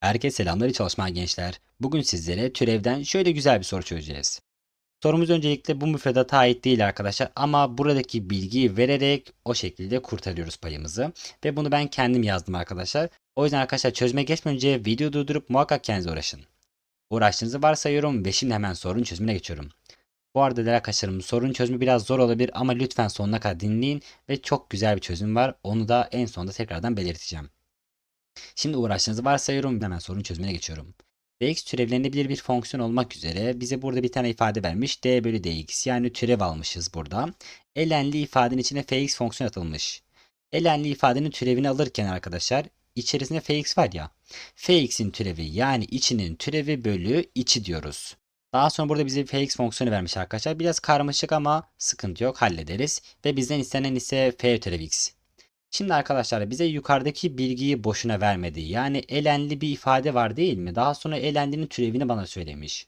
Herkese selamlar iyi çalışmalar gençler. Bugün sizlere türevden şöyle güzel bir soru çözeceğiz. Sorumuz öncelikle bu müfredata ait değil arkadaşlar ama buradaki bilgiyi vererek o şekilde kurtarıyoruz payımızı. Ve bunu ben kendim yazdım arkadaşlar. O yüzden arkadaşlar çözüme geçmeden önce video durdurup muhakkak kendinize uğraşın. Uğraştığınızı varsayıyorum ve şimdi hemen sorunun çözümüne geçiyorum. Bu arada değerli arkadaşlarım sorunun çözümü biraz zor olabilir ama lütfen sonuna kadar dinleyin ve çok güzel bir çözüm var. Onu da en sonunda tekrardan belirteceğim. Şimdi uğraştığınızı varsayıyorum. Hemen sorun çözümüne geçiyorum. dx türevlenebilir bir fonksiyon olmak üzere bize burada bir tane ifade vermiş. d bölü dx yani türev almışız burada. Elenli ifadenin içine fx fonksiyon atılmış. Elenli ifadenin türevini alırken arkadaşlar içerisinde fx var ya. fx'in türevi yani içinin türevi bölü içi diyoruz. Daha sonra burada bize fx fonksiyonu vermiş arkadaşlar. Biraz karmaşık ama sıkıntı yok hallederiz. Ve bizden istenen ise f türev x. Şimdi arkadaşlar bize yukarıdaki bilgiyi boşuna vermedi. Yani elenli bir ifade var değil mi? Daha sonra elenlinin türevini bana söylemiş.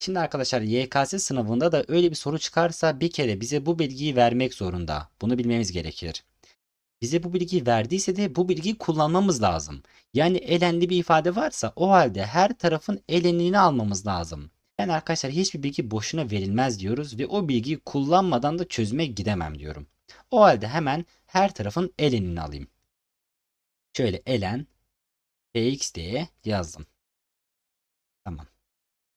Şimdi arkadaşlar YKS sınavında da öyle bir soru çıkarsa bir kere bize bu bilgiyi vermek zorunda. Bunu bilmemiz gerekir. Bize bu bilgiyi verdiyse de bu bilgiyi kullanmamız lazım. Yani elenli bir ifade varsa o halde her tarafın elenini almamız lazım. Yani arkadaşlar hiçbir bilgi boşuna verilmez diyoruz ve o bilgiyi kullanmadan da çözüme gidemem diyorum. O halde hemen her tarafın elenini alayım. Şöyle elen px diye yazdım. Tamam.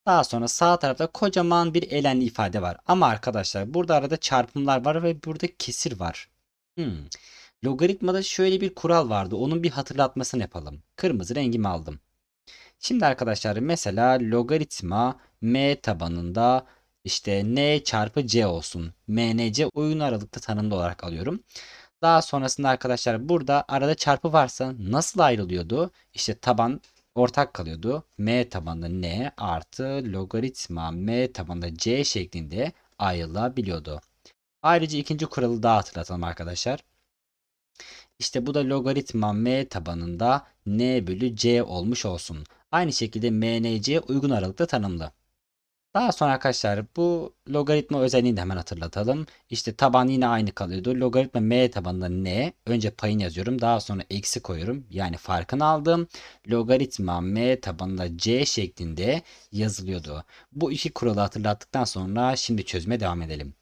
Daha sonra sağ tarafta kocaman bir elenli ifade var. Ama arkadaşlar burada arada çarpımlar var ve burada kesir var. Hmm. Logaritmada şöyle bir kural vardı. Onun bir hatırlatmasını yapalım. Kırmızı rengimi aldım. Şimdi arkadaşlar mesela logaritma m tabanında işte n çarpı c olsun. mnc uygun aralıkta tanımlı olarak alıyorum. Daha sonrasında arkadaşlar burada arada çarpı varsa nasıl ayrılıyordu? İşte taban ortak kalıyordu. m tabanında n artı logaritma m tabanında c şeklinde ayrılabiliyordu. Ayrıca ikinci kuralı daha hatırlatalım arkadaşlar. İşte bu da logaritma m tabanında n bölü c olmuş olsun. Aynı şekilde mnc uygun aralıkta tanımlı. Daha sonra arkadaşlar bu logaritma özelliğini de hemen hatırlatalım. İşte taban yine aynı kalıyordu. Logaritma m tabanında n. Önce payını yazıyorum. Daha sonra eksi koyuyorum. Yani farkını aldım. Logaritma m tabanında c şeklinde yazılıyordu. Bu iki kuralı hatırlattıktan sonra şimdi çözüme devam edelim.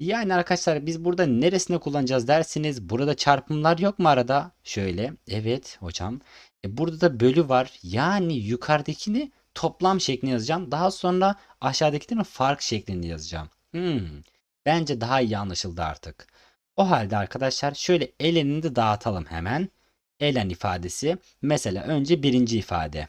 Yani arkadaşlar biz burada neresine kullanacağız dersiniz. Burada çarpımlar yok mu arada? Şöyle. Evet hocam. E burada da bölü var. Yani yukarıdakini toplam şeklinde yazacağım. Daha sonra aşağıdakilerin fark şeklinde yazacağım. Hmm, bence daha iyi anlaşıldı artık. O halde arkadaşlar şöyle elenini de dağıtalım hemen. Elen ifadesi mesela önce birinci ifade.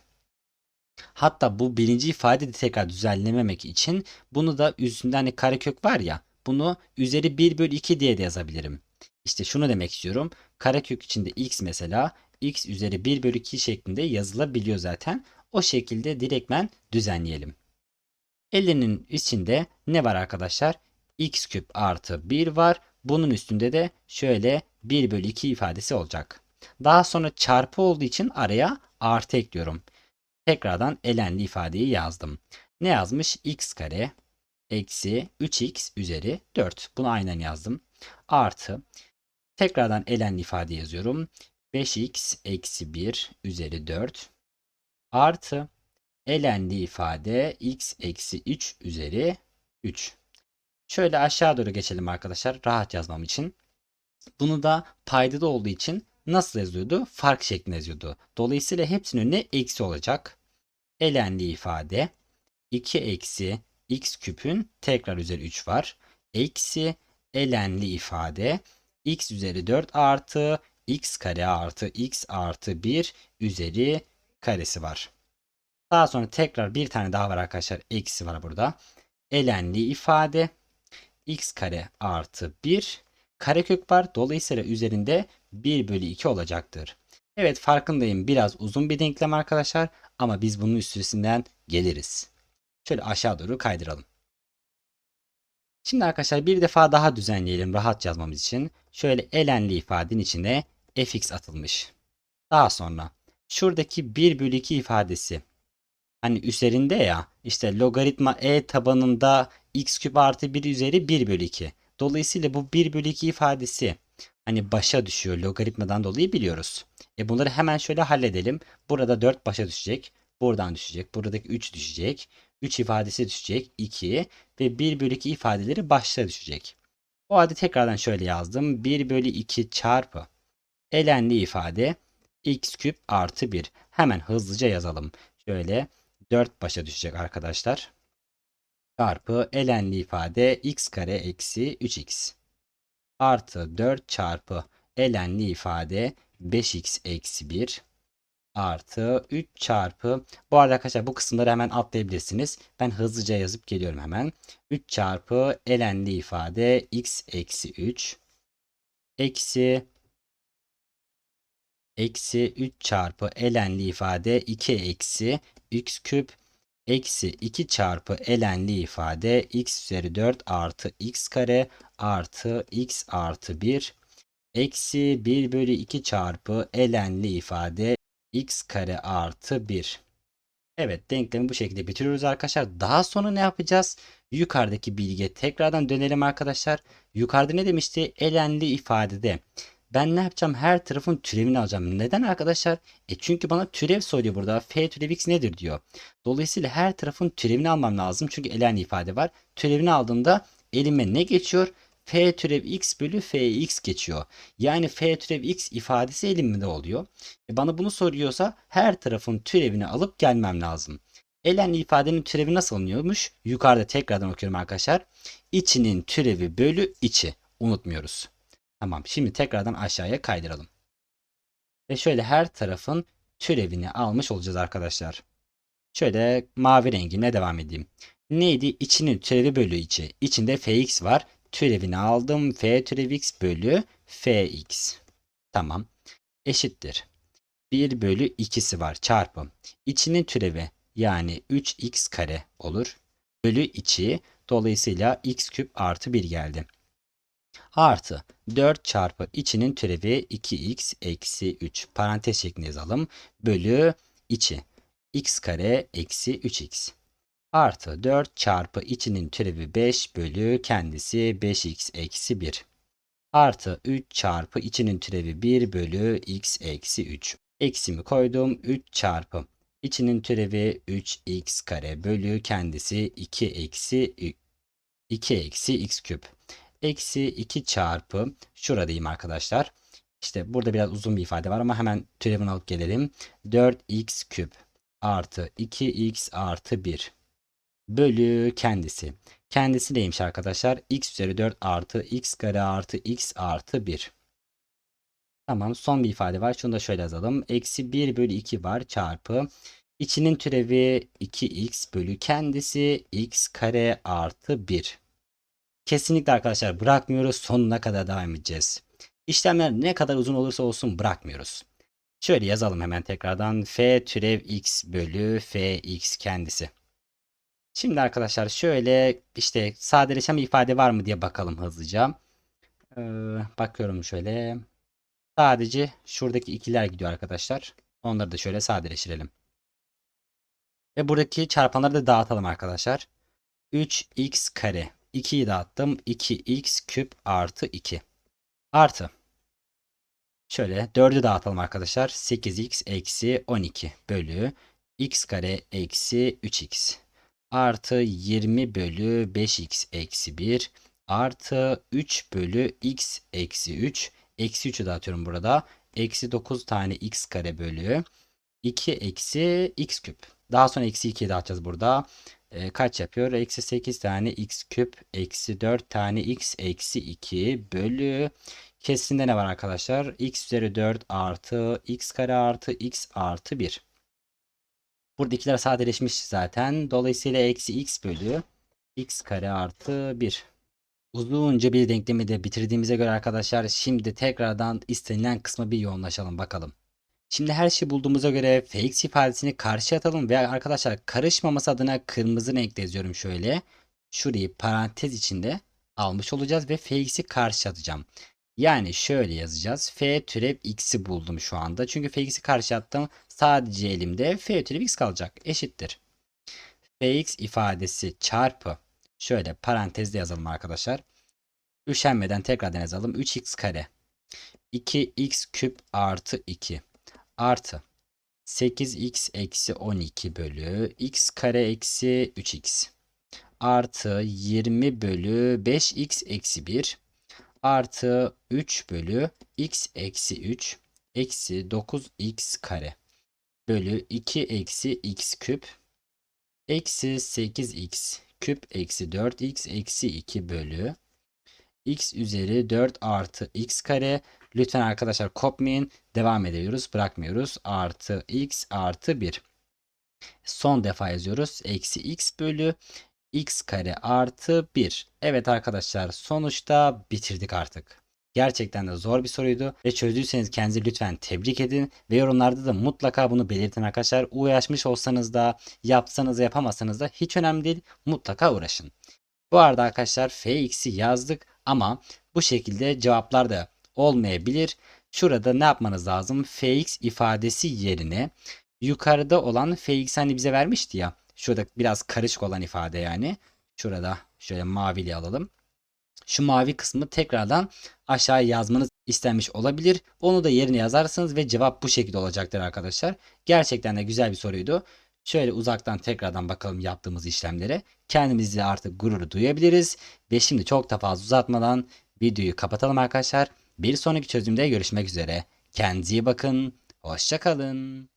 Hatta bu birinci ifade de tekrar düzenlememek için bunu da üstünde hani karekök var ya bunu üzeri 1 bölü 2 diye de yazabilirim. İşte şunu demek istiyorum. Karekök içinde x mesela x üzeri 1 bölü 2 şeklinde yazılabiliyor zaten. O şekilde direktmen düzenleyelim. 50'nin içinde ne var arkadaşlar? x küp artı 1 var. Bunun üstünde de şöyle 1 bölü 2 ifadesi olacak. Daha sonra çarpı olduğu için araya artı ekliyorum. Tekrardan elenli ifadeyi yazdım. Ne yazmış? x kare eksi 3x üzeri 4. Bunu aynen yazdım. Artı tekrardan elenli ifade yazıyorum. 5x eksi 1 üzeri 4 artı elenli ifade x eksi 3 üzeri 3. Şöyle aşağı doğru geçelim arkadaşlar rahat yazmam için. Bunu da paydada olduğu için nasıl yazıyordu? Fark şeklinde yazıyordu. Dolayısıyla hepsinin önüne eksi olacak. Elenli ifade 2 eksi x küpün tekrar üzeri 3 var. Eksi elenli ifade x üzeri 4 artı x kare artı x artı 1 üzeri karesi var. Daha sonra tekrar bir tane daha var arkadaşlar. Eksi var burada. Elenli ifade x kare artı 1 karekök var. Dolayısıyla üzerinde 1 bölü 2 olacaktır. Evet farkındayım biraz uzun bir denklem arkadaşlar ama biz bunun üstesinden geliriz. Şöyle aşağı doğru kaydıralım. Şimdi arkadaşlar bir defa daha düzenleyelim rahat yazmamız için. Şöyle elenli ifadenin içine fx atılmış. Daha sonra şuradaki 1 bölü 2 ifadesi hani üzerinde ya işte logaritma e tabanında x küp artı 1 üzeri 1 bölü 2. Dolayısıyla bu 1 bölü 2 ifadesi hani başa düşüyor logaritmadan dolayı biliyoruz. E bunları hemen şöyle halledelim. Burada 4 başa düşecek. Buradan düşecek. Buradaki 3 düşecek. 3 ifadesi düşecek. 2 ve 1 bölü 2 ifadeleri başta düşecek. O halde tekrardan şöyle yazdım. 1 bölü 2 çarpı elenli ifade x küp artı 1. Hemen hızlıca yazalım. Şöyle 4 başa düşecek arkadaşlar. Çarpı elenli ifade x kare eksi 3x. Artı 4 çarpı elenli ifade 5x eksi 1 artı 3 çarpı bu arada arkadaşlar bu kısımları hemen atlayabilirsiniz. Ben hızlıca yazıp geliyorum hemen. 3 çarpı elenli ifade x eksi 3 eksi eksi 3 çarpı elenli ifade 2 eksi x küp eksi 2 çarpı elenli ifade x üzeri 4 artı x kare artı x artı 1 eksi 1 bölü 2 çarpı elenli ifade x kare artı 1. Evet denklemi bu şekilde bitiriyoruz arkadaşlar. Daha sonra ne yapacağız? Yukarıdaki bilgiye tekrardan dönelim arkadaşlar. Yukarıda ne demişti? Elenli ifadede. Ben ne yapacağım? Her tarafın türevini alacağım. Neden arkadaşlar? E çünkü bana türev soruyor burada. F türev x nedir diyor. Dolayısıyla her tarafın türevini almam lazım. Çünkü elenli ifade var. Türevini aldığımda elime ne geçiyor? F türev x bölü fx geçiyor. Yani f türev x ifadesi elimde oluyor. E bana bunu soruyorsa her tarafın türevini alıp gelmem lazım. Elenli ifadenin türevi nasıl alınıyormuş? Yukarıda tekrardan okuyorum arkadaşlar. İçinin türevi bölü içi. Unutmuyoruz. Tamam şimdi tekrardan aşağıya kaydıralım. Ve şöyle her tarafın türevini almış olacağız arkadaşlar. Şöyle mavi rengimle devam edeyim. Neydi? İçinin türevi bölü içi. İçinde fx var. Türevini aldım. f türev x bölü fx. Tamam. Eşittir. 1 bölü 2'si var çarpı. İçinin türevi yani 3x kare olur. Bölü içi dolayısıyla x küp artı 1 geldi. Artı 4 çarpı içinin türevi 2x eksi 3 parantez şeklinde yazalım. Bölü içi x kare eksi 3x. Artı 4 çarpı içinin türevi 5 bölü kendisi 5x eksi 1. Artı 3 çarpı içinin türevi 1 bölü x eksi 3. Eksimi koydum 3 çarpı içinin türevi 3x kare bölü kendisi 2 eksi 2 eksi x küp. Eksi 2 çarpı şuradayım arkadaşlar. İşte burada biraz uzun bir ifade var ama hemen türevini alıp gelelim. 4x küp artı 2x artı 1 bölü kendisi. Kendisi neymiş arkadaşlar? x üzeri 4 artı x kare artı x artı 1. Tamam son bir ifade var. Şunu da şöyle yazalım. Eksi 1 bölü 2 var çarpı. İçinin türevi 2x bölü kendisi x kare artı 1. Kesinlikle arkadaşlar bırakmıyoruz. Sonuna kadar devam edeceğiz. İşlemler ne kadar uzun olursa olsun bırakmıyoruz. Şöyle yazalım hemen tekrardan. f türev x bölü fx kendisi. Şimdi arkadaşlar şöyle işte sadeleşen bir ifade var mı diye bakalım hızlıca. Ee, bakıyorum şöyle. Sadece şuradaki ikiler gidiyor arkadaşlar. Onları da şöyle sadeleştirelim. Ve buradaki çarpanları da dağıtalım arkadaşlar. 3x kare. 2'yi dağıttım. 2x küp artı 2. Artı. Şöyle 4'ü dağıtalım arkadaşlar. 8x eksi 12 bölü x kare eksi 3x artı 20 bölü 5x eksi 1 artı 3 bölü x eksi 3 eksi 3'ü dağıtıyorum burada. Eksi 9 tane x kare bölü 2 eksi x küp. Daha sonra eksi 2'yi dağıtacağız burada. E, kaç yapıyor? Eksi 8 tane x küp eksi 4 tane x eksi 2 bölü kesinde ne var arkadaşlar? x üzeri 4 artı x kare artı x artı 1. Buradakiler sadeleşmiş zaten. Dolayısıyla eksi x bölü x kare artı 1. Uzunca bir denklemi de bitirdiğimize göre arkadaşlar şimdi tekrardan istenilen kısma bir yoğunlaşalım bakalım. Şimdi her şeyi bulduğumuza göre fx ifadesini karşı atalım ve arkadaşlar karışmaması adına kırmızı renkle yazıyorum şöyle. Şurayı parantez içinde almış olacağız ve fx'i karşı atacağım. Yani şöyle yazacağız. F türev x'i buldum şu anda. Çünkü fx'i karşı attım. Sadece elimde f türev x kalacak. Eşittir. fx ifadesi çarpı şöyle parantezde yazalım arkadaşlar. Üşenmeden tekrardan yazalım. 3x kare 2x küp artı 2 artı 8x eksi 12 bölü x kare eksi 3x artı 20 bölü 5x eksi 1 artı 3 bölü x eksi 3 eksi 9x kare bölü 2 eksi x küp eksi 8x küp eksi 4x eksi 2 bölü x üzeri 4 artı x kare. Lütfen arkadaşlar kopmayın. Devam ediyoruz. Bırakmıyoruz. Artı x artı 1. Son defa yazıyoruz. Eksi x bölü x kare artı 1. Evet arkadaşlar sonuçta bitirdik artık. Gerçekten de zor bir soruydu ve çözdüyseniz kendinizi lütfen tebrik edin ve yorumlarda da mutlaka bunu belirtin arkadaşlar. Uğraşmış olsanız da yapsanız da yapamasanız da hiç önemli değil mutlaka uğraşın. Bu arada arkadaşlar fx'i yazdık ama bu şekilde cevaplar da olmayabilir. Şurada ne yapmanız lazım? fx ifadesi yerine yukarıda olan fx hani bize vermişti ya. Şurada biraz karışık olan ifade yani. Şurada şöyle mavili alalım. Şu mavi kısmı tekrardan aşağıya yazmanız istenmiş olabilir. Onu da yerine yazarsınız ve cevap bu şekilde olacaktır arkadaşlar. Gerçekten de güzel bir soruydu. Şöyle uzaktan tekrardan bakalım yaptığımız işlemlere. Kendimizi artık gurur duyabiliriz. Ve şimdi çok da fazla uzatmadan videoyu kapatalım arkadaşlar. Bir sonraki çözümde görüşmek üzere. Kendinize iyi bakın. Hoşçakalın.